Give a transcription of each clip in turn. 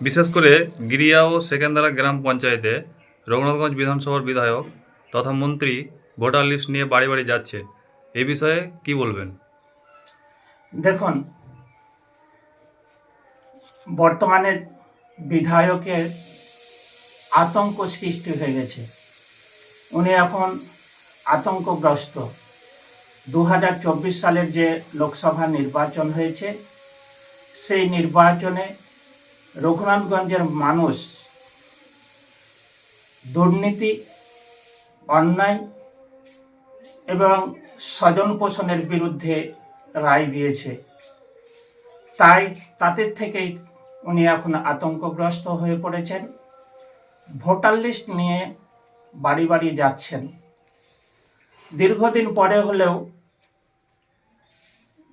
বিশেষ করে গিরিয়া ও সেকেন্দারা গ্রাম পঞ্চায়েতে রঘুনাথগঞ্জ বিধানসভার বিধায়ক তথা মন্ত্রী ভোটার লিস্ট নিয়ে বাড়ি বাড়ি যাচ্ছে। এ বিষয়ে কি বলবেন? দেখুন, বর্তমানে বিধায়কের আতঙ্ক সৃষ্টি হয়ে গেছে। উনি এখন আতঙ্কগ্রস্ত। দু হাজার চব্বিশ সালের যে লোকসভা নির্বাচন হয়েছে, সেই নির্বাচনে রঘুনাথগঞ্জের মানুষ। দুর্নীতি, অন্যায় এবং স্বজন পোষণের বিরুদ্ধে রায় দিয়েছে। তাই তাদের থেকেই উনি এখন আতঙ্কগ্রস্ত হয়ে পড়েছেন। ভোটার লিস্ট নিয়ে বাড়ি বাড়ি যাচ্ছেন। দীর্ঘদিন পরে হলেও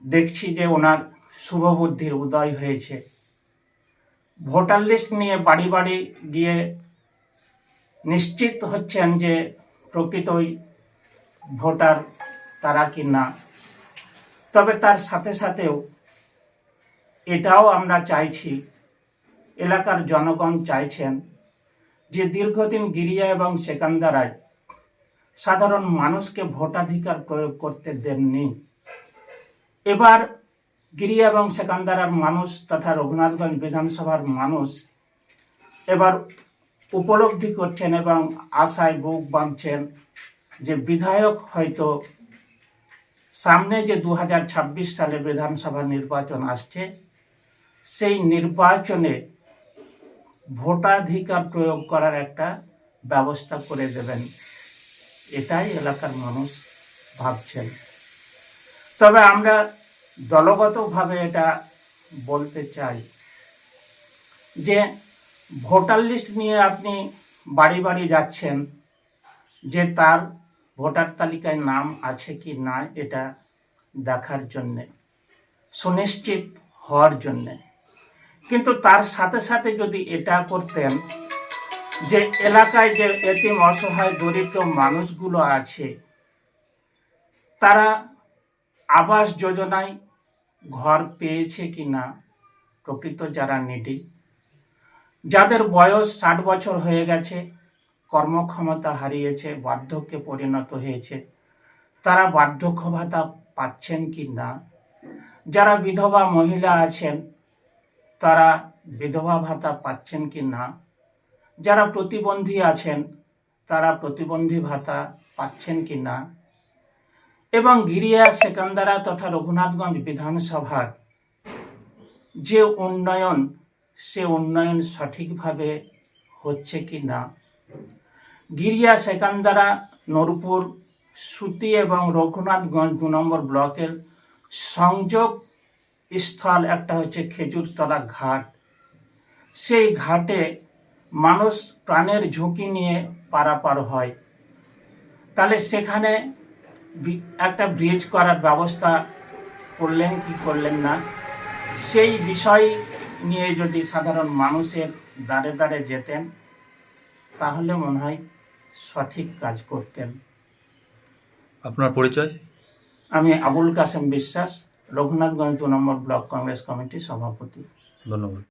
দেখছি যে ওনার শুভবুদ্ধির উদয় হয়েছে। ভোটার লিস্ট নিয়ে বাড়ি বাড়ি গিয়ে নিশ্চিত হচ্ছেন যে প্রকৃতই ভোটার তারা কি না। তবে তার সাথে সাথেও এটাও আমরা চাইছি, এলাকার জনগণ চাইছেন যে দীর্ঘদিন গিরিয়া এবং সেকান্দারায় সাধারণ মানুষকে ভোটাধিকার প্রয়োগ করতে দেননি। এবার গিরিয়া এবং সেকান্দারার মানুষ তথা রঘুনাথগঞ্জ বিধানসভার মানুষ এবার উপলব্ধি করছেন এবং আশায় বুক বাঁধছেন যে বিধায়ক হয়তো সামনে যে দু হাজার ছাব্বিশ সালে বিধানসভা নির্বাচন আসছে, সেই নির্বাচনে ভোটাধিকার প্রয়োগ করার একটা ব্যবস্থা করে দেবেন। এটাই এলাকার মানুষ ভাবছেন। তবে আমরা দলগতভাবে এটা বলতে চাই যে ভোটার লিস্ট নিয়ে আপনি বাড়ি বাড়ি যাচ্ছেন যে তার ভোটার তালিকায় নাম আছে কি না এটা দেখার জন্যে, সুনিশ্চিত হওয়ার জন্যে। কিন্তু তার সাথে সাথে যদি এটা করতেন যে এলাকায় যে এতিম, অসহায়, দরিদ্র মানুষগুলো আছে, তারা আবাস যোজনায় ঘর পেয়েছে কি না, প্রকৃত যারা নিডি, যাদের বয়স ষাট বছর হয়ে গেছে, কর্মক্ষমতা হারিয়েছে, বার্ধক্যে পরিণত হয়েছে, তারা বার্ধক্য ভাতা পাচ্ছেন কি না, যারা বিধবা মহিলা আছেন, তারা বিধবা ভাতা পাচ্ছেন কি না, যারা প্রতিবন্ধী আছেন, তারা প্রতিবন্ধী ভাতা পাচ্ছেন কি না এবং গিরিয়া সেকান্দারা তথা রঘুনাথগঞ্জ বিধানসভার যে উন্নয়ন, সে উন্নয়ন সঠিকভাবে হচ্ছে কি না? গিরিয়া সেকান্দারা নরপুর, সুতি এবং রঘুনাথগঞ্জ দু নম্বর ব্লকের সংযোগ স্থল একটা হচ্ছে খেজুরতলা ঘাট। সেই ঘাটে মানুষ প্রাণের ঝুঁকি নিয়ে পারাপার হয়। তাহলে সেখানে একটা ব্রিজ করার ব্যবস্থা করলেন কি করলেন না সেই বিষয় নিয়ে যদি সাধারণ মানুষের দ্বারে দ্বারে যেতেন তাহলে মনে হয় সঠিক কাজ করতেন। আপনার পরিচয়? আমি আবুল কাসেম বিশ্বাস রঘুনাথগঞ্জ দু নম্বর ব্লক কংগ্রেস কমিটির সভাপতি। ধন্যবাদ।